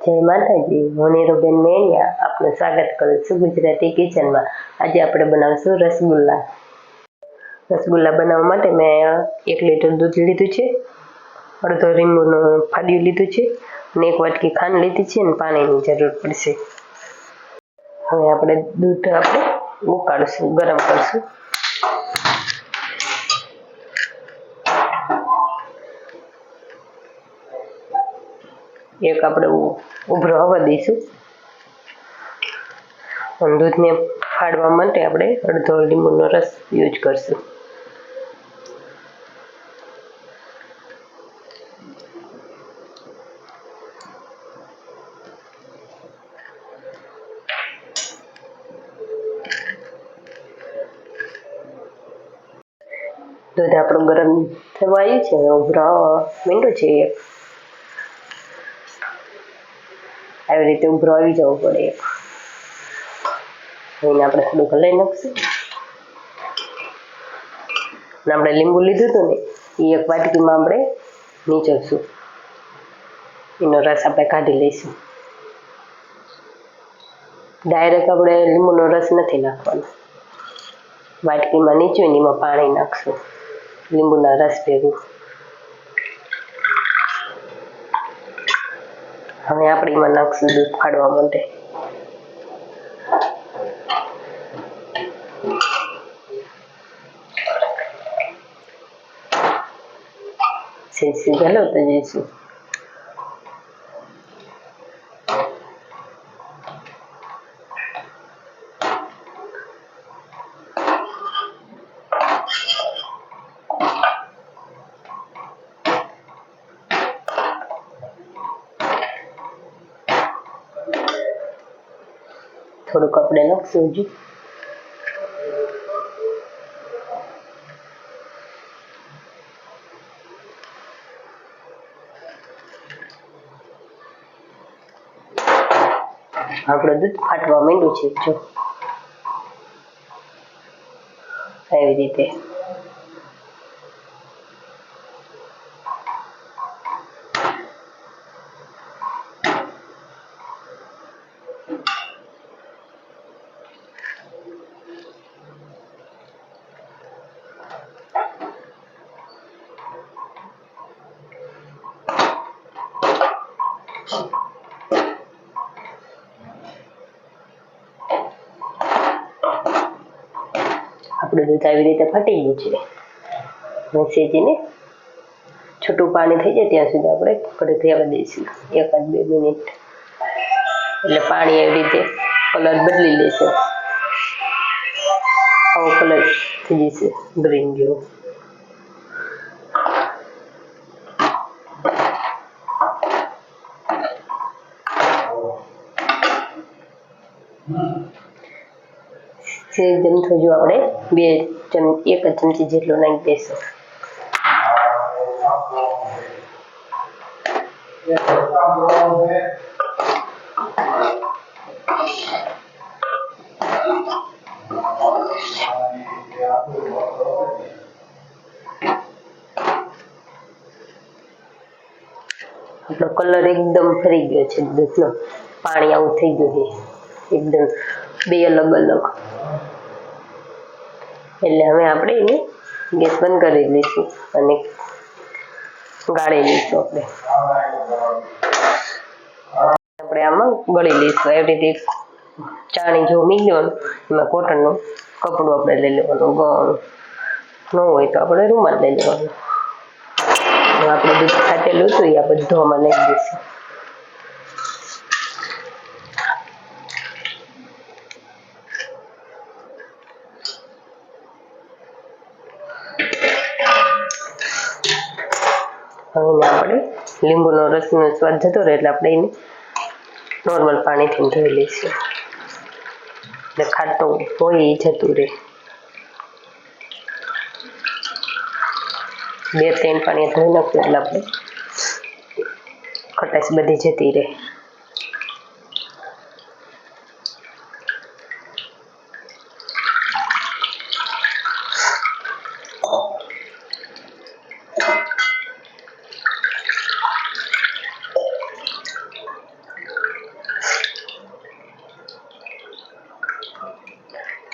જય માતાજી હું નીરુબેન મેણિયા આપનું સ્વાગત કરું છું ગુજરાતી કિચનમાં. આજે આપણે બનાવશું રસગુલ્લા. રસગુલ્લા બનાવવા માટે મેં એક લીટર દૂધ લીધું છે, અડધો લીંબુનું ફાડ્યું લીધું છે અને એક વાટકી ખાંડ લીધી છે અને પાણીની જરૂર પડશે. હવે આપણે દૂધ આપણે ઉકાળશું, ગરમ કરશું. એક આપણે ઉભરો આવવા દઈશું. દૂધને ફાડવા માટે આપણે અડધો લીંબુનો રસ યુઝ કરશું. દૂધ આપણું ગરમ થવા આવ્યું છે, ઉભરો મીંડું છે એક આવી રીતે ઉભરો આવી જવું પડે એને આપણે થોડું હલાઈ નાખશું. આપણે લીંબુ લીધું હતું ને, એ એક વાટકીમાં આપણે નીચોશું. એનો રસ આપણે કાઢી લઈશું. ડાયરેક્ટ આપણે લીંબુનો રસ નથી નાખવાનો. વાટકીમાં નીચોઈને એમાં પાણી નાખશું. લીંબુના રસ ભેગું. હવે આપણે એમાં નાખશું દૂધ ફાડવા માટે. સેજ સેજ તો જઈશું થોડુંક આપણે નાખશું હજુ આપણે દૂધ ફાટવા માંડ્યું છે જો. આવી રીતે આપણું દૂધ આવી રીતે ફટી ગયું છે. સેજીને છૂટું પાણી થઈ જાય ત્યાં સુધી આપણે કઢી રહેવા દઈશું. એકાદ બે મિનિટ. એટલે પાણી એવી રીતે કલર બદલી લેશે. આવો કલર થઈ જશે. ગ્રીન જેવો. સેજ ચમચો જો આપણે બે ચમ એક જ ચમચી જેટલો નાખી દઈશું. આપણો કલર એકદમ ફરી ગયો છે દૂધનો પાણી આવું થઈ ગયું છે, એકદમ બે અલગ અલગ એટલે હવે આપણે એને ગેસ બંધ કરી દઈશું અને ગાળી લઈશું આપણે. આપણે આમાં ગળી લઈશું. એવી રીતે ચાણી જો મી દેવાનું એમાં કોટનનું કપડું આપણે લઈ લેવાનું. ગળું ન હોય તો આપણે રૂમાલ લઈ લેવાનું. આપણે દૂધ ખાતેલું હતું, એ આ બધું આમાં નાખી દઈશું. એને આપણે લીંબુનો રસનો સ્વાદ જતો રહે એટલે આપણે એને નોર્મલ પાણીથી ધોઈ લઈશું. એટલે ખાટો હોય એ જતું રહે. બે ત્રણ પાણી ધોઈ નાખ્યું એટલે આપણે ખટાશ બધી જતી રહે.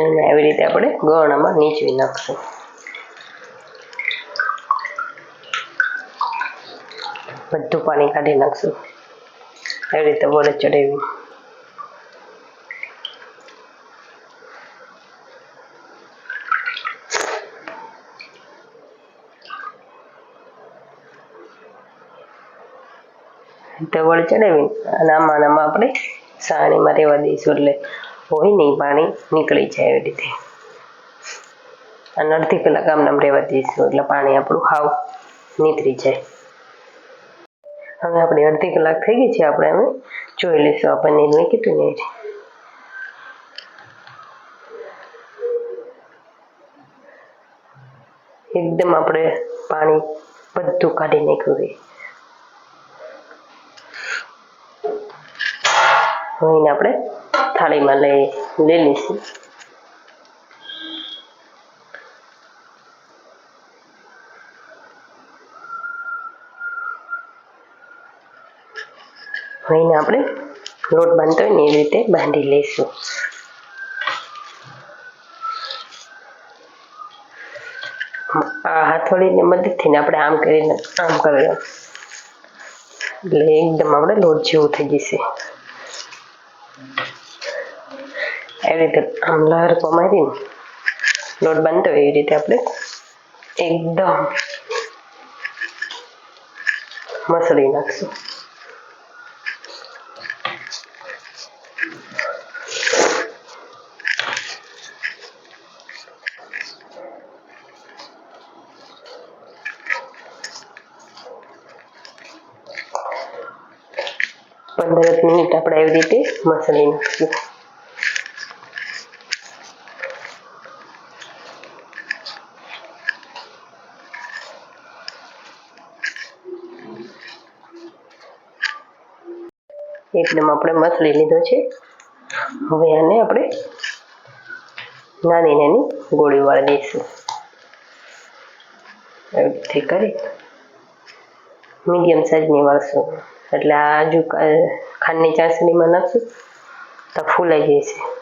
એને આવી રીતે આપણે ગળણામાં નીચવી નાખશું. બધું પાણી કાઢી નાખશું. આવી રીતે વડે ચડાવી. તો વળી ચડાવી. અને આમાં આમાં આપણે સાણીમાં રહેવા દઈશું એટલે હોય નહીં પાણી નીકળી જાય એવી રીતે. અને અડધી કલાક આમ નામ રહેવા દઈશું, એટલે પાણી આપણું હાવ નીકળી જાય. હવે આપણે અડધી કલાક થઈ ગઈ છે, આપણે હવે જોઈ લઈશું આપણને પનીર કીધું ને એકદમ આપણે પાણી બધું કાઢી નાખ્યું છે. હોઈને આપણે થાળીમાં લઈ લઈ લઈશું આપણે લોટ બાંધતો હોય ને એવી રીતે બાંધી લઈશું આ હાથોડીની મદદથી આપણે આમ કરીને આમ કરીએ એટલે એકદમ આપણે લોટ જેવું થઈ જશે। એવી રીતે આમ લહેરકો મારીને લોટ બાંધતો એવી રીતે આપણે એકદમ મસળી નાખશું. પંદર મિનિટ આપણે એવી રીતે મસળી નાખશું. એકદમ આપણે મસળી લીધો છે. હવે આને આપણે નાની નાની ગોળી વાળી દઈશું. રીતે કરી. મીડિયમ સાઈઝની વાળશું. એટલે આજુ કા- ખાંડની ચાસણીમાં નાખશું તો ફૂલાઈ જશે.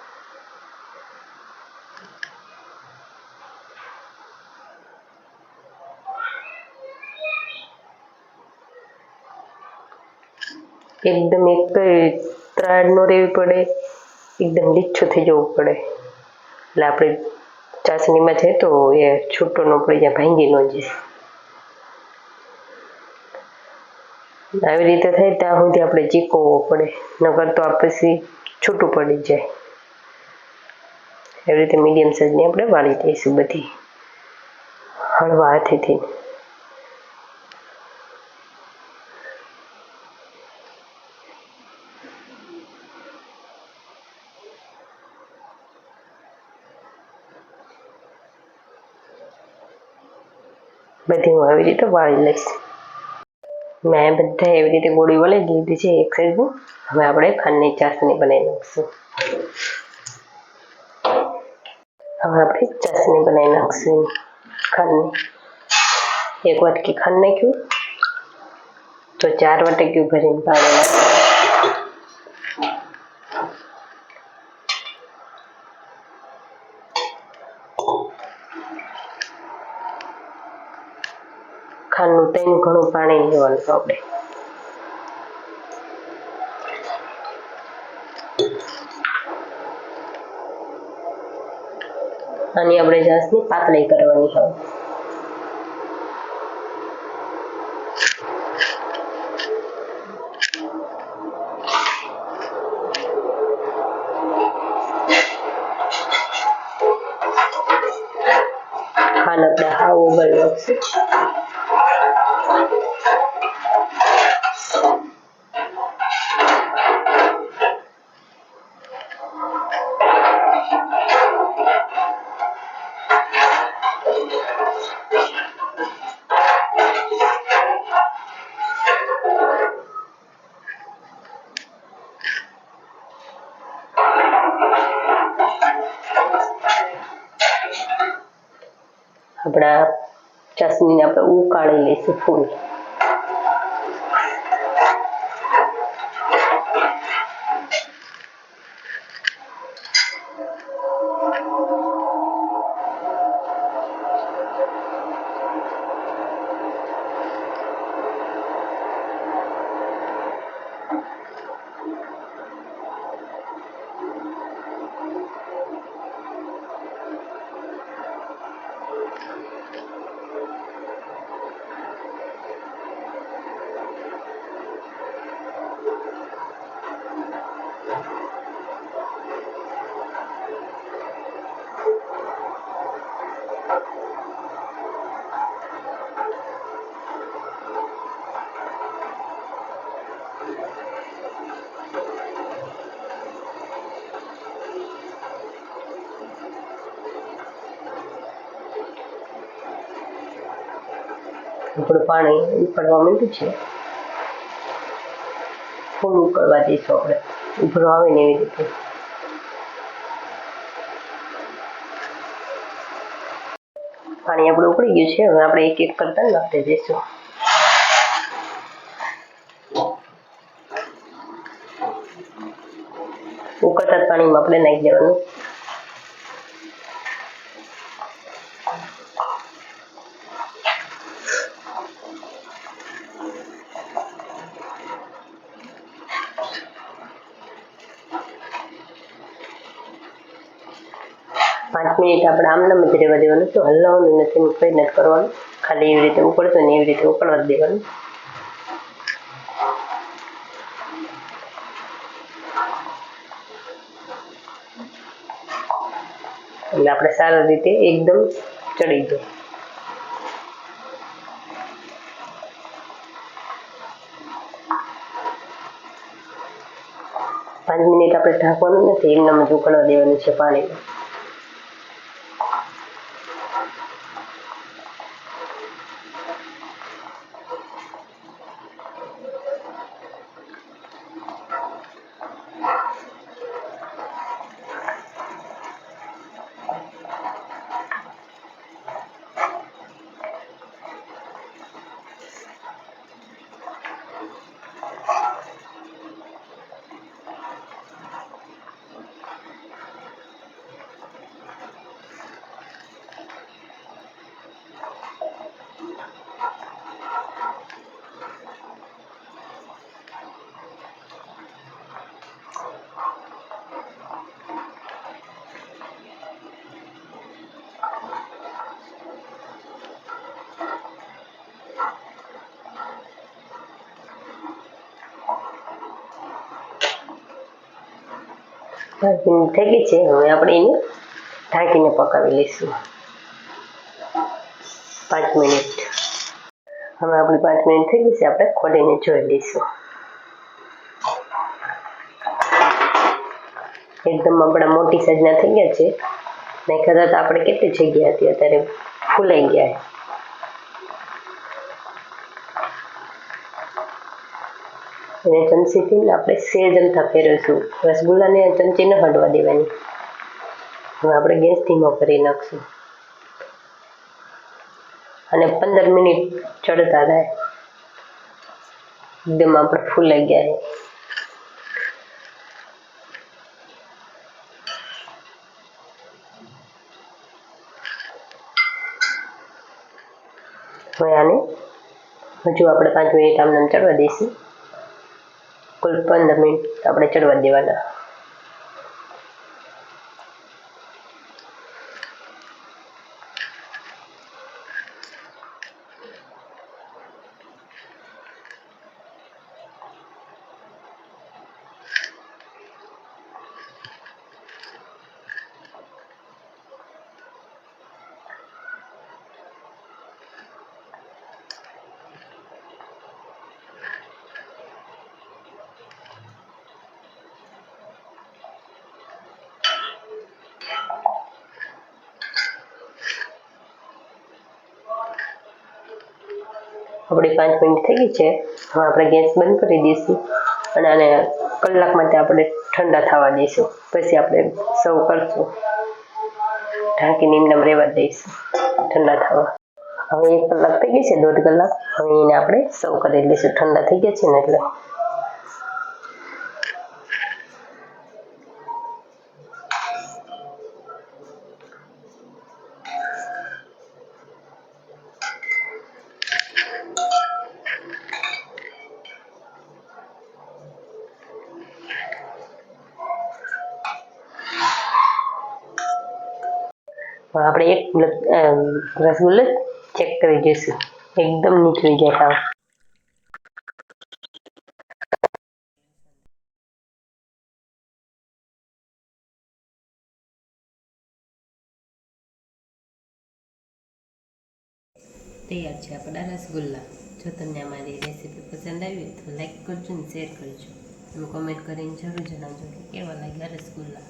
એકદમ એક ત્રાડ રહેવી પડે, એકદમ થઈ જવું પડે. એટલે આપણે ચાસણીમાં છે તો એ છૂટો ન પડી, જાય ભાંગી ન જાય આવી રીતે થાય ત્યાં સુધી આપણે ચીકવવો પડે, નકર તો પછી છૂટું પડી જાય. એવી રીતે મીડિયમ સાઇઝની આપણે વાળી દઈશું બધી. હળવા હાથેથી. બધી હું આવી રીતે વાળી લઈશ. મેં બધા એવી રીતે ગોળી વળી લીધી છે એક સાઈડની હવે આપણે ખાંડની ચાસણી બનાવી નાખશું. હવે આપણે ચાસણી બનાવી નાખશું. ખાંડની. એક વાટકી ખાંડ નાખ્યું. તો ચાર વાટક્યું ભરીને પાણી નાખ્યું ખાંડનું ત્રણ ઘણું પાણી લેવાનું આપણે આની આપણે જાસની પાતળી કરવાની હોય ખાંડ આપણે હાવ ઉગલ નાખશું. આપણા ચસમીને આપણે ઉકાળી લઈશું ફૂલ આપણું પાણી ઉકળવા માંડ્યું છે. થોડું ઉકળવા દઈશું આપણે. ઉભરો આવે ને એવી રીતે. પાણી આપણું ઉકળી ગયું છે. હવે આપણે એક એક કરતા નાખી દઈશું. ઉકળતા પાણીમાં આપણે નાખી દેવાનું. મિનિટ આપણે આમનામ જ રહેવા દેવાનું. તો હલાવવાનું નથી કંઈ નથી કરવાનું. ખાલી એવી રીતે ઉકળતો ને એવી રીતે ઉકળવા દેવાનું. એટલે આપણે સારી રીતે એકદમ ચડી દો પાંચ મિનિટ આપણે ઢાંકવાનું નથી એમનામાં જ ઉકળવા દેવાનું છે પાણીમાં. થઈ ગઈ છે. હવે આપણે એને ઢાંકીને પકાવી લઈશું. પાંચ મિનિટ. હવે આપણી પાંચ મિનિટ થઈ ગઈ છે. આપણે ખોલીને જોઈ લઈશું. એકદમ આપણા મોટી સાઈઝના થઈ ગયા છે. નહીં કદાચ આપણે કેટલી જગ્યા હતી? અત્યારે ફૂલાઈ ગયા એને ચમચીથી આપણે સેજ અંતા ફેરવીશું રસગુલ્લાને ચમચી ન હડવા દેવાની. હવે આપણે ગેસ ધીમો કરી નાખશું. અને પંદર મિનિટ ચડતા થાય. એકદમ આપણે ફૂલાઈ ગયા. છે હવે આને હજુ આપણે પાંચ મિનિટ આમ ચડવા દઈશું. કુલ પંદર મિનિટ આપણે ચડવા દેવાના. આપણી પાંચ મિનિટ થઈ ગઈ છે. હવે આપણે ગેસ બંધ કરી દઈશું અને આને કલાક માટે આપણે ઠંડા થવા દઈશું. પછી આપણે સર્વ કરશું. ઢાંકીને એમને રહેવા દઈશું. ઠંડા થવા. હવે એક કલાક થઈ ગઈ છે, દોઢ કલાક. હવે એને આપણે સર્વ કરી લઈશું. ઠંડા થઈ ગયા છે ને એટલે. રસગુલ્લો ચેક કરી જોઈશું એકદમ નીકળી ગયા સાવ તૈયાર છે આપણા રસગુલ્લા જો તમને અમારી રેસીપી પસંદ આવી તો લાઈક કરજો ને શેર કરજો અને કોમેન્ટ કરીને જરૂર જણાવજો કે કેવા લાગ્યા રસગુલ્લા